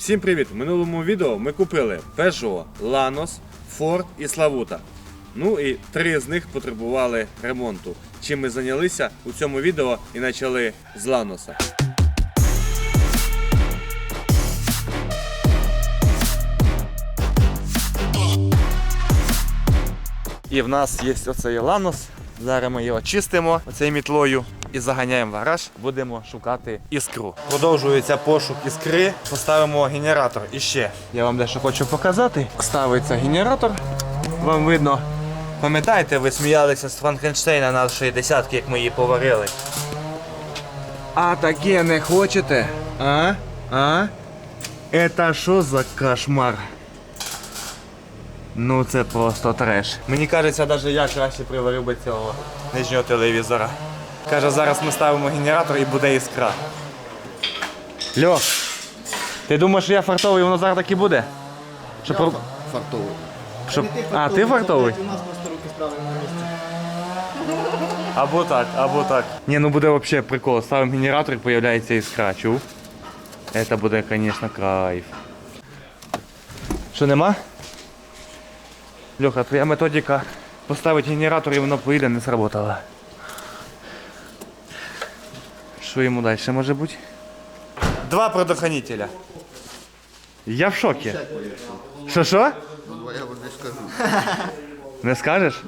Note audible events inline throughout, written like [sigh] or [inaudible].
Всім привіт! В минулому відео ми купили Peugeot, Lanos, Ford і Slavuta. Ну і три з них потребували ремонту. Чим ми зайнялися у цьому відео і почали з Ланоса. І в нас є оцей Ланос. Зараз ми його чистимо оцею мітлою і заганяємо в гараж. Будемо шукати іскру. Продовжується пошук іскри. Поставимо генератор. І ще я вам дещо хочу показати. Ставиться генератор. Вам видно. Пам'ятаєте, ви сміялися з Франкенштейна нашої десятки, як ми її поварили. А таке не хочете? А? А? Это що за кошмар? Ну це просто треш. Мені кажеться, навіть я краще приварив би цього нижнього телевізора. Каже, зараз ми ставимо генератор і буде іскра. Льох, ти думаєш, що я фартовий, воно зараз так і буде? Що про... Фартовий. Щоб... А, ти фартовий? У нас просто руки справи на місці. Або так, або так. Ні, ну буде взагалі прикол. Ставимо генератор і появляється іскра, чув? Це буде, звісно, кайф. Що нема? Льоха, твоя методика поставити генератор і воно поїде не сработала. Що йому далі може бути? Два предохранителя. Я в шокі. Що що? Я вам не скажу. Не скажеш?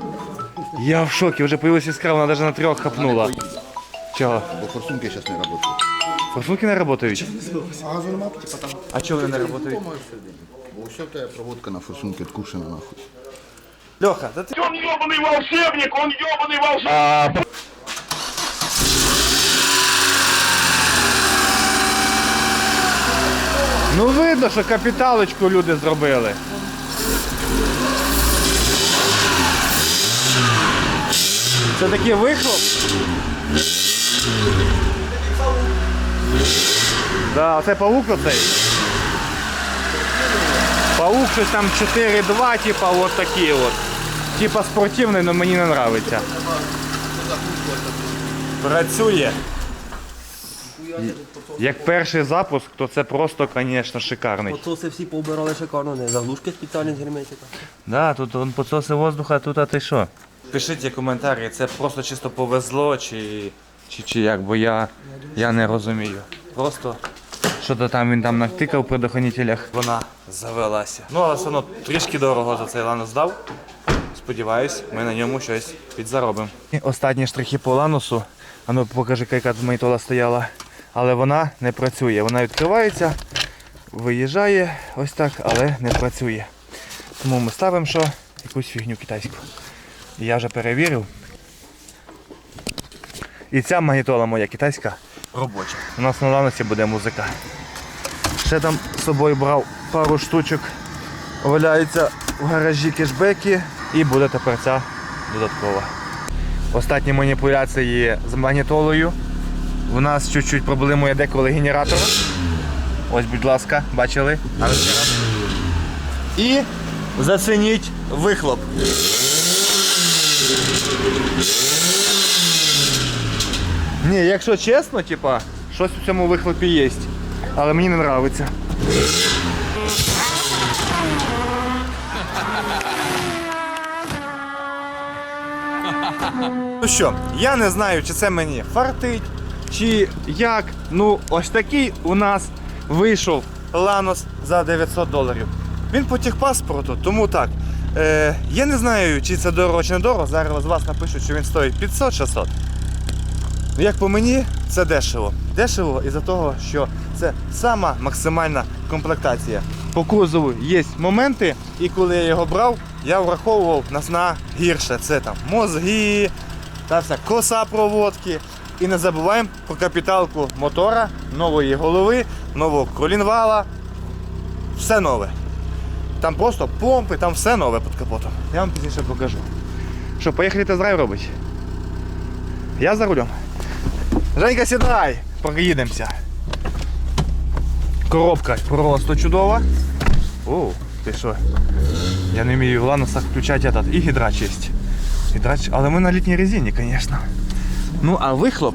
Я в шокі, вже появилась іскра, вона навіть на трьох хапнула. Чого? Бо форсунки зараз не працюють. Форсунки не працюють? Газу нема, типа там. А чого вони не працюють? Бо все в тебе проводка на форсунки откушена нахуй. Льоха, та ти... Он ебаный волшебник, он ебаный волшебник. Ну видно, що капіталочку люди зробили. Це такий вихлоп. Да, оце паук оцей. Паук щось там 4-2, типа от такі от. Типа спортивний, але мені не подобається. Працює. Як перший запуск, то це просто, звісно, шикарний. Поцоси всі поубирали шикарно, не заглушки спеціальні з герметика. Да, тут он підсоси воздуха, тут а ти що? Пишіть коментарі, це просто чисто повезло, чи, чи, чи як, бо я, я не розумію. Просто що-то там він там натикав в предохранителях. Вона завелася. Ну, але все одно трішки дорого за цей ланос здав. Сподіваюсь, ми на ньому щось підзаробимо. Останні штрихи по ланосу. А ну покажи, яка тут моїтола стояла. Але вона не працює. Вона відкривається, виїжджає ось так, але не працює. Тому ми ставимо що? Якусь фігню китайську. Я вже перевірив. І ця магнітола моя китайська робоча. У нас на ланосі буде музика. Ще там з собою брав пару штучок. Валяються в гаражі кешбеки і буде тепер ця додаткова. Останні маніпуляції з магнітолою. У нас чуть-чуть проблемує деколи генератор. Ось, будь ласка, бачили? І зацініть вихлоп. Ні, якщо чесно, типа, щось у цьому вихлопі є. Але мені не подобається. Ну що, я не знаю, чи це мені фартить, чи як. Ну, ось такий у нас вийшов Ланос за 900 доларів. Він по техпаспорту, тому так. Е, я не знаю, чи це дорого, чи не дорого. Зараз вас напишуть, що він стоїть 500-600. Ну, Як по мені, це дешево. Дешево із-за того, що це сама максимальна комплектація. По кузову є моменти, і коли я його брав, я враховував нас на гірше. Це там мозги, та вся коса проводки. І не забуваємо про капіталку мотора, нової голови, нового колінвала. Все нове. Там просто помпи, там все нове під капотом. Я вам пізніше покажу. Що, поїхали тест-драйв робити? Я за рулем. Женька, сідай, проїдемося. Коробка просто чудова. О, ти що? Я не вмію в ланосах включати этот. І гідрач є. Гідрач, але ми на літній резині, звісно. Ну, а вихлоп.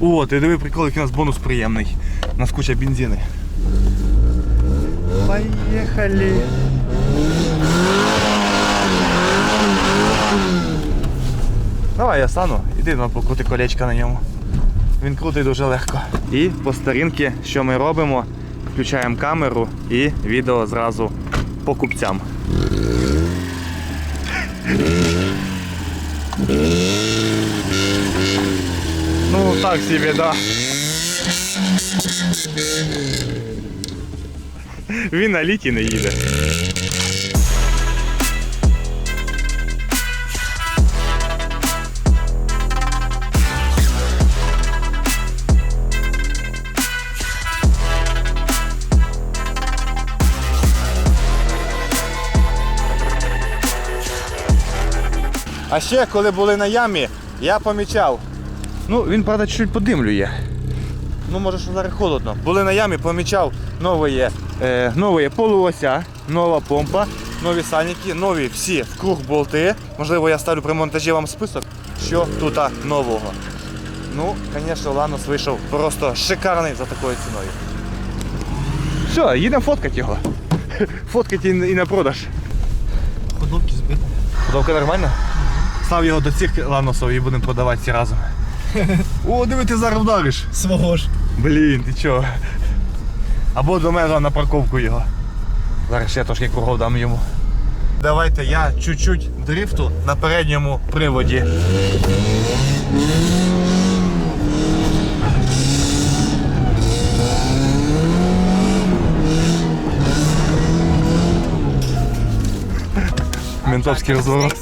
О, ти диви прикол, який у нас бонус приємний. У нас куча бензини. Поїхали! Давай я стану, іди ну, покрути колечко на ньому. Він крутий дуже легко. І по старинки, що ми робимо? Включаємо камеру і відео зразу покупцям. Ну, так собі, да. Він на літі не їде. А ще, коли були на ямі, я помічав. Ну, він, правда, чуть подимлює. Ну, може, що зараз холодно. Були на ямі, помічав нове, е, нове полуося, нова помпа, нові сальники, нові всі в круг болти. Можливо, я ставлю при монтажі вам список, що тут нового. Ну, звісно, Ланос вийшов просто шикарний за такою ціною. Все, їдемо фоткати його. [laughs] Фоткати і на продаж. Ходовки збити. Ходовка нормальна? Став його до цих ланосів і будемо продавати всі разом. [laughs] О, диви, ти зараз вдариш. Свого ж. Блін, ти чого? Або до мене на парковку його. Зараз ще трошки кругов дам йому. Давайте я чуть-чуть дрифту на передньому приводі. Ментовський розворот.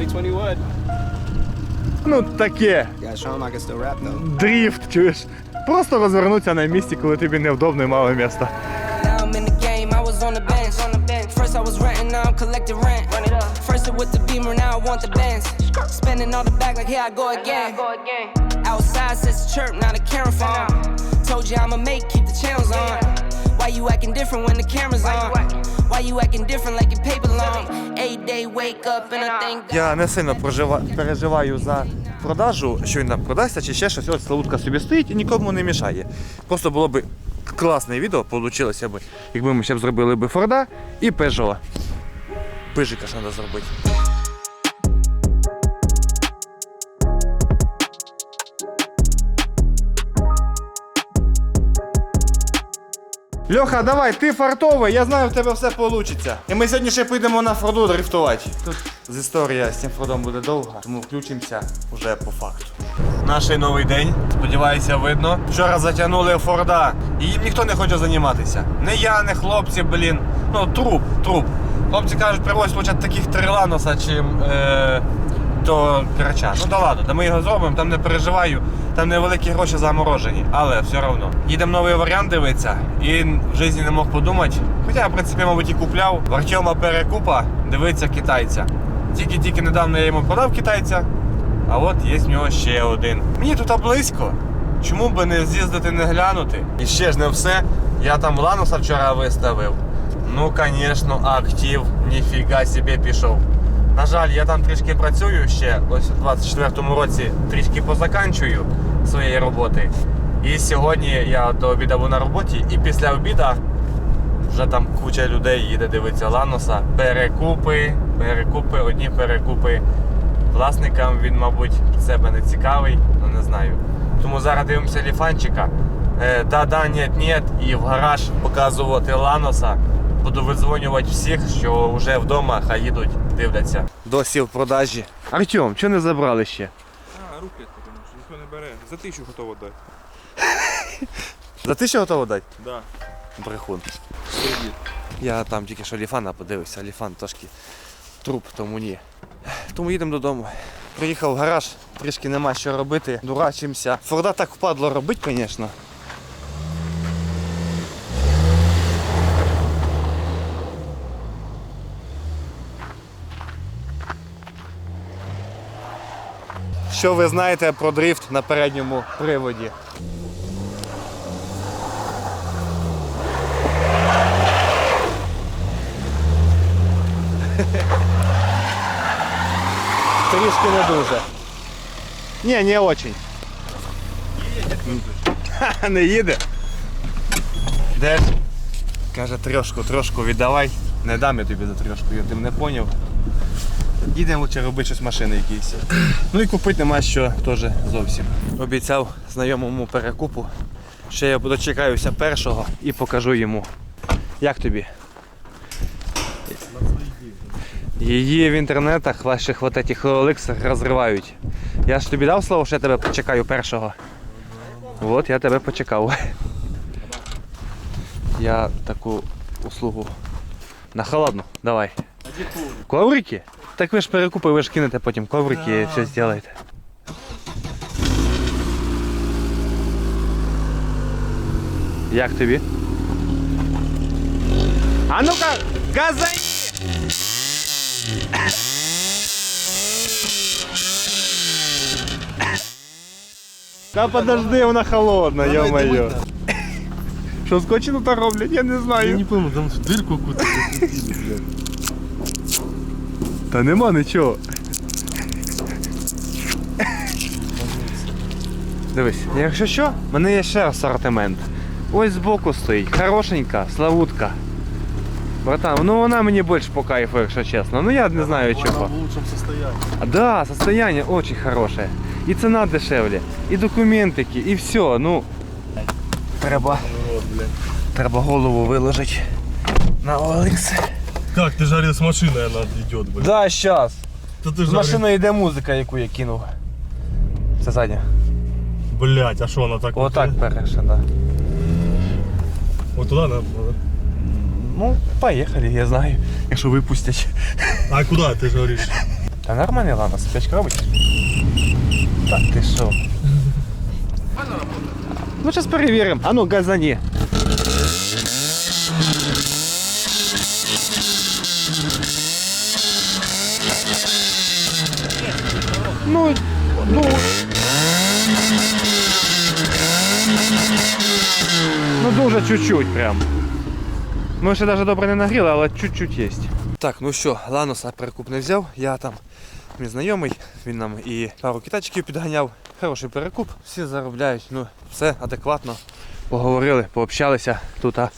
This time. 2021. Ну таке. Yeah, show him I can still rap though. Дріфт, чуєш? Просто розвернутися на місці, коли тобі невдобно і мало місця. Now I'm in the game, I was on the bench. On the bench. First I was renting, now I'm collecting rent. Run it up. First it with the beamer, now I want the Benz. Spending all the back like here I go again. Outside says chirp, now the camera phone. Told you I'ma make, keep the channels on. Why you acting different when the camera's on? Why you acting different like your paper long? Eight day wake up and I thank Я не сильно прожива... переживаю за продажу, що він там продасться чи ще щось. Ось Славутка собі стоїть і нікому не мішає. Просто було б класне відео, вийшло б, якби ми ще б зробили б Форда і Peugeot. Пижика ж треба зробити. Льоха, давай, ти фартовий, я знаю, в тебе все вийде. І ми сьогодні ще підемо на Форду дрифтувати. Тут з історія з цим Фордом буде довга, тому включимося вже по факту. Наш новий день, сподіваюся, видно. Вчора затягнули Форда, і їм ніхто не хоче займатися. Не я, не хлопці, блін. Ну, труп, труп. Хлопці кажуть, привозь лучше таких три ланоса, чим е, то крача. Ну да ладно, да ми його зробимо, там не переживаю, там невеликі гроші заморожені, але все одно. Їдемо новий варіант дивитися, і в житті не мог подумати. Хоча, в принципі, мабуть, і купляв. В Артема перекупа дивиться китайця. Тільки-тільки недавно я йому продав китайця, а от є в нього ще один. Мені тут близько. Чому би не з'їздити, не глянути? І ще ж не все. Я там Лануса вчора виставив. Ну, звісно, актив, ніфіга собі пішов. На жаль, я там трішки працюю ще, ось у 24-му році трішки позаканчую своєї роботи. І сьогодні я до обіду був на роботі, і після обіду вже там куча людей їде дивитися Ланоса. Перекупи, перекупи, одні перекупи. Власникам він, мабуть, себе не цікавий, ну не знаю. Тому зараз дивимося ліфанчика. Е, да-да, нет, нет, і в гараж показувати Ланоса. Буду видзвонювати всіх, що вже вдома, хай їдуть, дивляться. Досі в продажі. Артем, чого не забрали ще? А, руки, тому що ніхто не бере. За тисячу готово дати. [laughs] За ти ще готово дати? Да. Брехун. Кредит. Я там тільки що Ліфана подивився, Ліфан трошки труп, тому ні. Тому їдемо додому. Приїхав в гараж, трішки нема що робити, дурачимося. Форда так впадло робити, звісно. Що ви знаєте про дрифт на передньому приводі? Трішки не дуже. Ні, не очень. Не їде. Де? ж? Каже, трошку, трошку віддавай. Не дам я тобі за трошку, я ти мене поняв. Їдемо лучше робити щось машини якісь. Ну і купити нема що теж зовсім. Обіцяв знайомому перекупу. Ще я дочекаюся першого і покажу йому. Як тобі? Її в інтернетах ваших вот этих OLX розривають. Я ж тобі дав слово, що я тебе почекаю першого. От я тебе почекав. Я таку услугу на холодну. Давай. Коврики? Так ви ж перекупи, ви ж кинете потім коврики і все зробите. Як тобі? А ну-ка, газай! Та подожди, вона холодна, ё-моё. Що скотчину то роблять, я не знаю. Я не пойму, там в дырку какую-то. Та нема нічого. Дивись, якщо що, в мене є ще асортимент. Ось збоку стоїть, хорошенька, славутка. Братан, ну вона мені більш по кайфу, якщо чесно. Ну я не знаю чого. в лучшем состоянии. А, да, состояние очень хорошее. І ціна дешевле, і документики, і все. Ну, треба, треба голову виложити на OLX. Как, ты жарил с машиной, она идет, блядь. Да, щас. Да ты З жарил. машиною йде музика, яку я кинув. Це задня. Блядь, а что она так? Отак вот, перше, да. Вот туда надо. Ну, поїхали, я знаю. Якщо випустять. А куда ты жаришь? Та нормально, ладно, спячка робить. Так, ти що? Ну, зараз перевіримо. А ну, газані. Ну, ну. Ну дуже чуть-чуть прям. Ми ще навіть добре не нагріли, але чуть-чуть є. Так, ну що, Ланоса перекуп не взяв, я там мій знайомий, він нам і пару китайчиків підганяв. Хороший перекуп, всі заробляють, ну все адекватно. Поговорили, пообщалися. Тут а,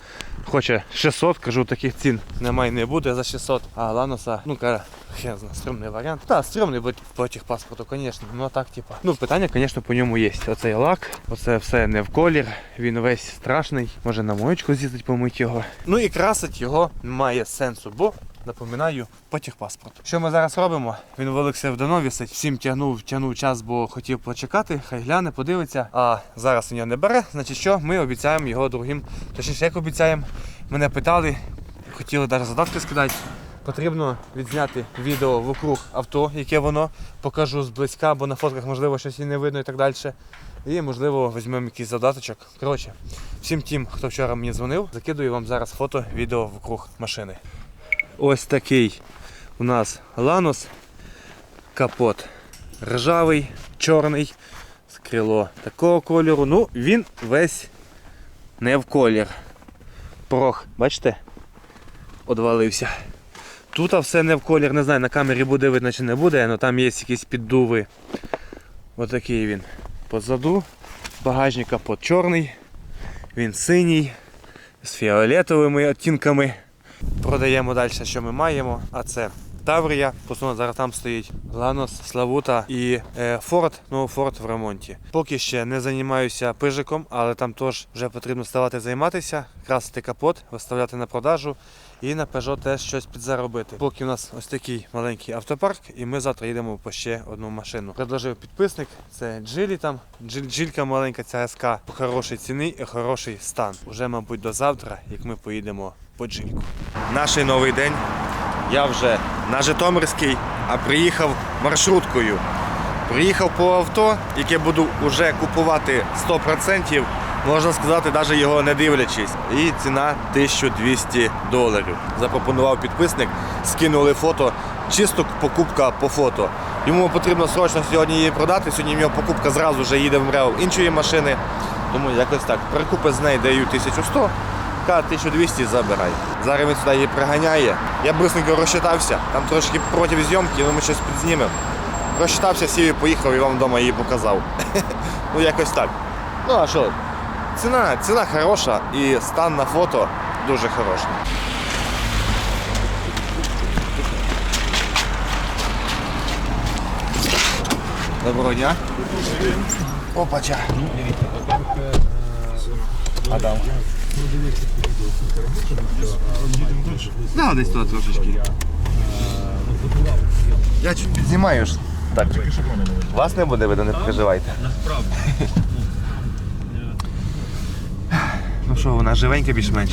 хоче 600, кажу, таких цін немає не буде за 600. А Ланоса, ну каже, хер зна, стрімний варіант. Так, стрімний по тих паспорту, звісно. Ну а так, типа. Ну питання, звісно, по ньому є. Оцей лак, оце все не в колір, він весь страшний. Може на моєчку з'їздить помить його. Ну і красить його немає сенсу, бо Напоминаю, по техпаспорту. Що ми зараз робимо? Він в Олексе в Дано висить, всім тягнув, тягнув час, бо хотів почекати, хай гляне, подивиться. А зараз він його не бере. Значить що, ми обіцяємо його другим. Точніше, як обіцяємо, мене питали, хотіли навіть задатки скидати. Потрібно відзняти відео вокруг авто, яке воно, покажу зблизька, бо на фотках можливо щось і не видно і так далі. І можливо візьмемо якийсь задаточок. Коротше, всім тим, хто вчора мені дзвонив, закидую вам зараз фото, відео вокруг машини. Ось такий у нас ланос. Капот ржавий, чорний, скрило такого кольору. Ну, він весь не в колір. Порог, бачите? Одвалився. Тут все не в колір, не знаю, на камері буде видно чи не буде, але там є якісь піддуви. Отакий він позаду. Багажник капот чорний, він синій, з фіолетовими оттінками. Продаємо далі, що ми маємо, а це Таврія, послухно зараз там стоїть. Ланос, Славута і е, Форд, ну Форд в ремонті. Поки ще не займаюся пижиком, але там теж вже потрібно ставати займатися, красити капот, виставляти на продажу і на Peugeot теж щось підзаробити. Поки у нас ось такий маленький автопарк, і ми завтра їдемо по ще одну машину. Предложив підписник, це Джилі там, Джиль, Джилька маленька ця СК, хорошій ціні і хороший стан. Уже, мабуть, до завтра, як ми поїдемо по Джильку. Наш новий день. Я вже на Житомирський, а приїхав маршруткою. Приїхав по авто, яке буду вже купувати 100%, можна сказати, навіть його не дивлячись. І ціна 1200 доларів. Запропонував підписник, скинули фото, чисто покупка по фото. Йому потрібно срочно сьогодні її продати. Сьогодні в нього покупка зразу вже їде в МРЕО іншої машини. Тому якось так. Перекупи з неї даю 1100. Ка 1200 забирай. Зараз він сюди її приганяє. Я быстренько розчитався. Там трошки проти зйомки, але ми щось підзнімемо. Розчитався, сів і поїхав і вам вдома її показав. [laughs] ну якось так. Ну а що? Ціна, ціна хороша і стан на фото дуже хороший. Доброго дня. Опача. Адам. Да, десь тут трошечки. Я чуть підзнімаю ж. Так. Вас не буде видно, не переживайте. Ну що, вона живенька більш-менш.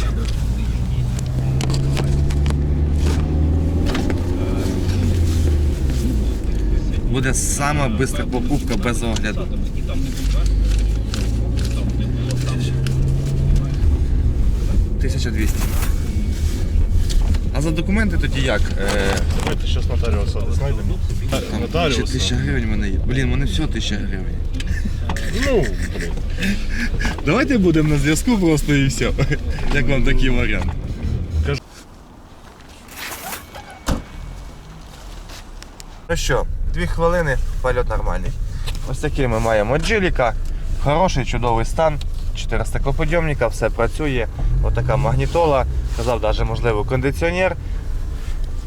Буде сама бистра покупка без огляду. Тисяча двісті. А за документи тоді як? Е, Давайте зараз нотаріуса знайдемо. там ще Нотаріуса. тисяча гривень в мене є. Блін, в мене все тисяча гривень. Ну, блін. Давайте будемо на зв'язку просто і все. Як вам такий варіант? Ну що, дві хвилини, польот нормальний. Ось такий ми маємо джиліка. Хороший, чудовий стан. 4 стеклоподйомника, все працює. Отака магнітола. Казав, навіть можливо кондиціонер.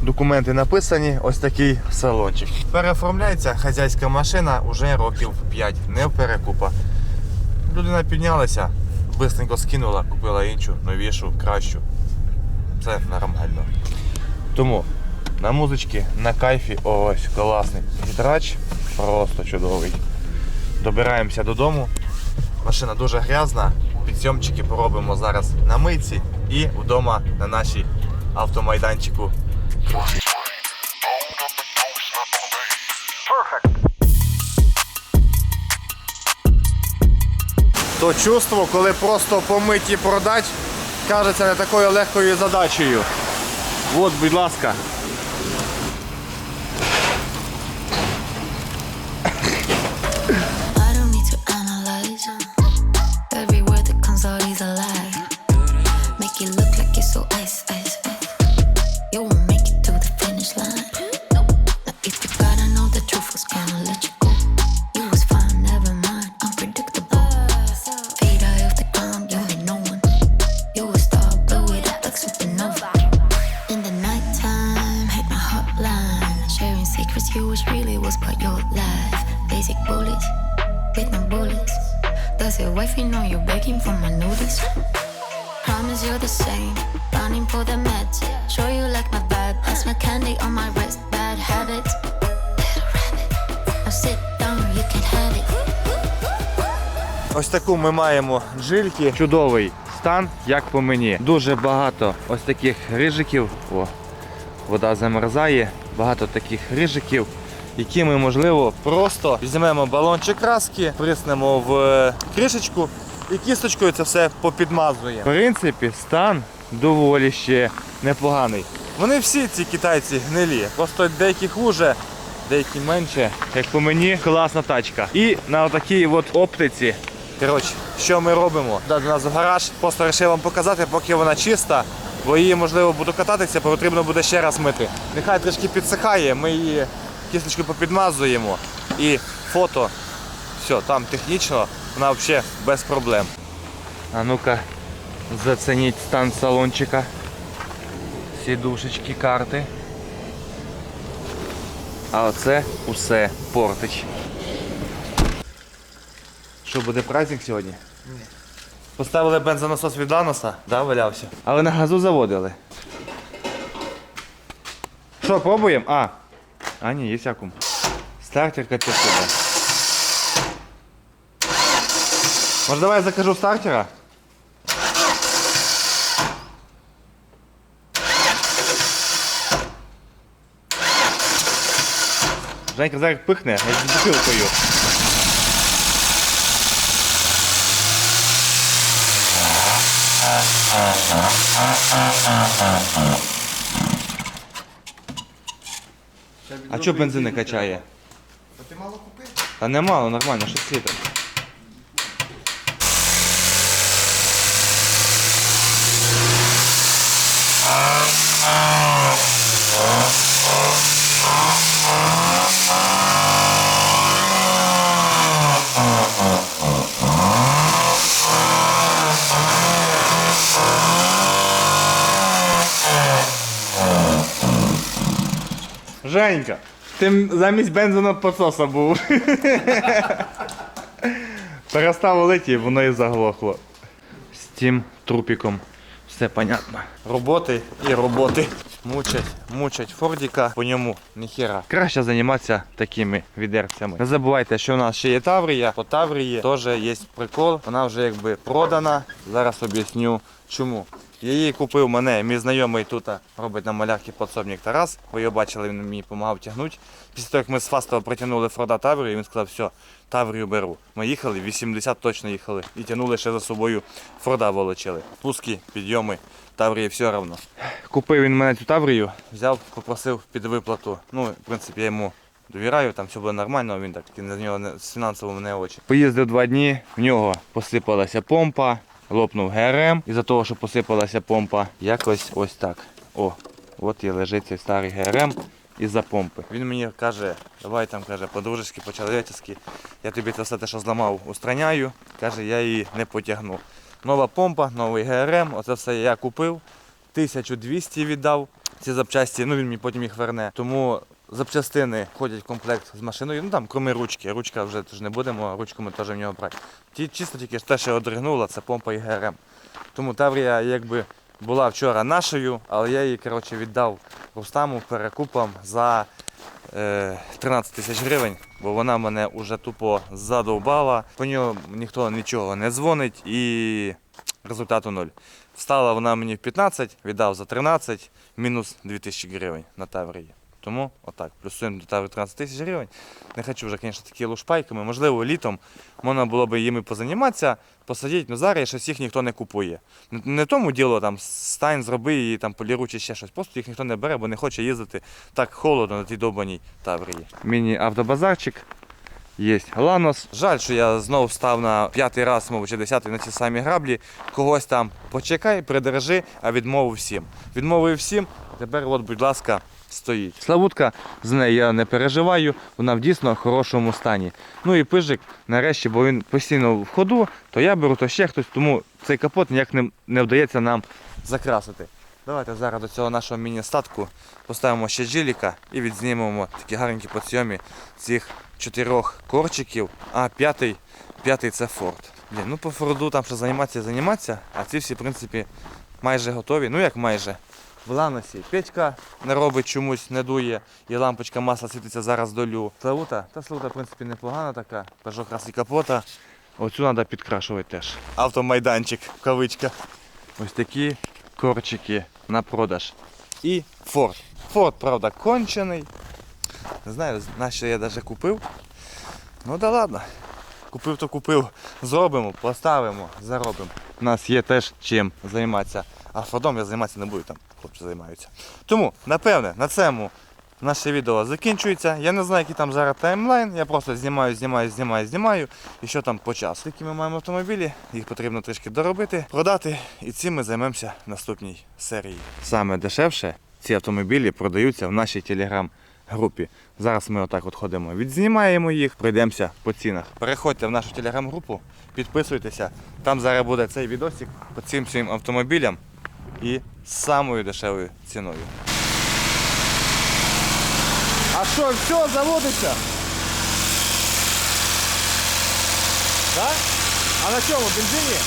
Документи написані, ось такий салончик. Переоформляється хазяйська машина уже років 5, не в перекупа. Людина піднялася, швидко скинула, купила іншу, новішу, кращу. Це нормально. Тому на музички, на кайфі, ось класний гідрач, просто чудовий. Добираємося додому. Машина дуже грязна. Підсйомчики поробимо зараз на митці і вдома на нашій автомайданчику. То чувство, коли просто помить і продать, кажеться не такою легкою задачею. От, будь ласка. Ось таку ми маємо джильки. Чудовий стан, як по мені. Дуже багато ось таких рижиків. О, вода замерзає. Багато таких рижиків, які ми, можливо, просто візьмемо балончик краски, приснемо в е, кришечку і кісточкою це все попідмазуємо. В принципі, стан доволі ще непоганий. Вони всі ці китайці гнилі. Просто деякі хуже, деякі менше. Як по мені, класна тачка. І на отакій от оптиці. Коротше, що ми робимо? До нас в гараж. Просто вирішив вам показати, поки вона чиста, бо її можливо буду кататися, потрібно буде ще раз мити. Нехай трішки підсихає, ми її кісточкою попідмазуємо. І фото, все, там технічно, вона взагалі без проблем. А ну-ка, зацініть стан салончика. Сідушечки, карти. А оце усе портить. Що буде праздник сьогодні? Ні. Поставили бензонасос від Ланоса, да, валявся. Але на газу заводили. Що, пробуємо? А. А, ні, є акум. Стартер капець. іде. Може давай я закажу стартера? Женька зараз пихне, як з бутилкою. А чого бензин не качає? Та ти мало купив? Та не мало, нормально, 6 літрів. [laughs] Женька, ти замість бензина пососа був. [laughs] Перестав леті, воно і заглохло. З цим трупіком все понятно. Роботи і роботи. Мучать, мучать Фордіка, по ньому ніхера. Краще займатися такими відерцями. Не забувайте, що у нас ще є Таврія. По Таврії теж є прикол. Вона вже якби продана. Зараз об'ясню чому. Я її купив мене, мій знайомий тут робить на малярки подсобник Тарас. Ви його бачили, він мені допомагав тягнути. Після того, як ми з Фастова притягнули Форда Таврію, він сказав, все, Таврію беру. Ми їхали, 80 точно їхали. І тягнули ще за собою Форда волочили. Пуски, підйоми, Таврії все одно. Купив він мене цю Таврію, взяв, попросив під виплату. Ну, в принципі, я йому довіряю, там все було нормально, він так на нього з фінансовим не очі. Поїздив два дні, в нього посипалася помпа, лопнув ГРМ. Із-за того, що посипалася помпа, якось ось так. О, от і лежить цей старий ГРМ із-за помпи. Він мені каже, давай там каже, по-дружески, по-чоловічески, я тобі це все те, що зламав, устраняю. Каже, я її не потягну. Нова помпа, новий ГРМ, оце все я купив. 1200 віддав ці запчасті, ну він мені потім їх верне. Тому запчастини входять в комплект з машиною. Ну там, крім ручки. Ручка вже теж не будемо, ручку ми теж в нього брати. Ті чисто тільки те, що одригнула, це помпа і ГРМ. Тому Таврія якби була вчора нашою, але я її коротше, віддав Рустаму перекупом за е, 13 тисяч гривень, бо вона мене вже тупо задовбала. По нього ніхто нічого не дзвонить і результату нуль. Встала вона мені в 15, віддав за 13, мінус 2000 гривень на Таврії. Тому отак, плюсуємо до Таврії 13 тисяч гривень. Не хочу вже, звісно, такі лушпайками. Можливо, літом можна було б їми позаніматися, посадити, але зараз щось їх ніхто не купує. Не, тому діло там стань, зроби її там поліруй чи ще щось. Просто їх ніхто не бере, бо не хоче їздити так холодно на тій довбаній Таврії. Міні-автобазарчик. Є Ланос. Жаль, що я знову став на п'ятий раз, мов чи десятий на ці самі граблі. Когось там почекай, придержи, а відмовив всім. Відмовив всім. Тепер, от, будь ласка, стоїть. Славутка, з нею я не переживаю, вона в дійсно хорошому стані. Ну і пижик, нарешті, бо він постійно в ходу, то я беру, то ще хтось, тому цей капот ніяк не, не вдається нам закрасити. Давайте зараз до цього нашого міні-статку поставимо ще джиліка і відзнімемо такі гарненькі подсйомі цих чотирьох корчиків, а п'ятий, п'ятий це Форд. Ну по Форду там ще займатися і займатися, а ці всі, в принципі, майже готові. Ну як майже. В ланосі печка не робить чомусь, не дує, і лампочка масла світиться зараз долю. Славута, та славута, в принципі, непогана така. Пежок раз і капота. Оцю треба підкрашувати теж. Автомайданчик, в кавичках. Ось такі корчики на продаж. І Форд. Форд, правда, кончений. Не знаю, на що я навіть купив. Ну да ладно. Купив, то купив. Зробимо, поставимо, заробимо. У нас є теж чим займатися. А Фордом я займатися не буду, там хлопці займаються. Тому, напевне, на цьому наше відео закінчується. Я не знаю, який там зараз таймлайн. Я просто знімаю, знімаю, знімаю, знімаю. І що там по часу. Які ми маємо автомобілі, їх потрібно трішки доробити, продати. І цим ми займемося в наступній серії. Саме дешевше ці автомобілі продаються в нашій телеграм-групі. Зараз ми отак от ходимо, відзнімаємо їх, пройдемося по цінах. Переходьте в нашу телеграм-групу, підписуйтеся. Там зараз буде цей відосик по цим всім автомобілям і самою дешевою ціною. А що, все, заводиться? Так? А на чому? Бензині?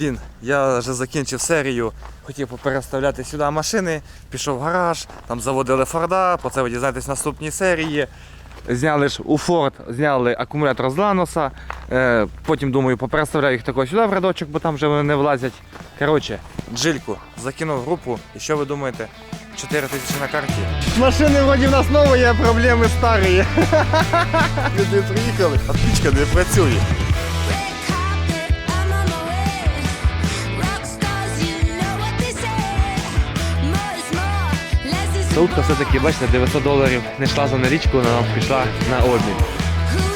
Блін, я вже закінчив серію, хотів попереставляти сюди машини, пішов в гараж, там заводили Форда, про це ви дізнаєтесь в наступній серії. Зняли ж у Форд, зняли акумулятор з Ланоса. Е, потім думаю, попереставляю їх також сюди в рядочок, бо там вже вони не влазять. Коротше, джильку закинув в групу. І що ви думаєте? 4 тисячі на карті. Машини вроді в нас нові, а проблеми старі. Люди приїхали, а пічка не працює. Less is все-таки, бачите, 900 доларів не йшла за налічку, вона нам пішла на обмін.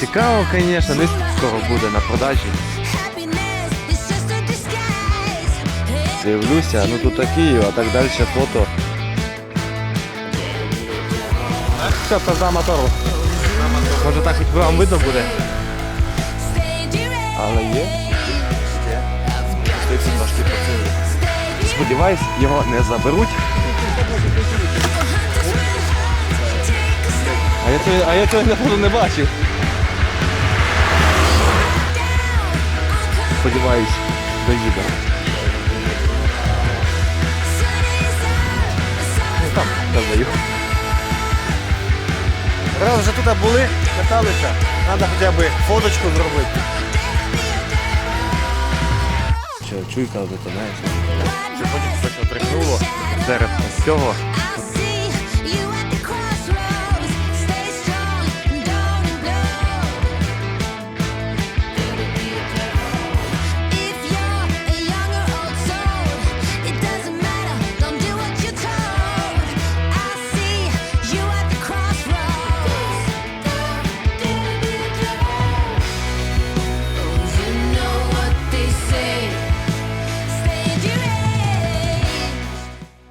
Цікаво, звісно, не скоро буде на продажі. Дивлюся, ну тут такі, а так далі фото. Все, пизда мотору. Може так і вам видно буде, але є. Сподіваюсь, його не заберуть. Я цього, а я цього напевно не бачив. Сподіваюсь, доїде. Ну, Там, там доїхав. Раз вже тут були, каталися, треба хоча б фоточку зробити. Що, чуйка, знаєш? Вже потім щось отригнуло серед цього.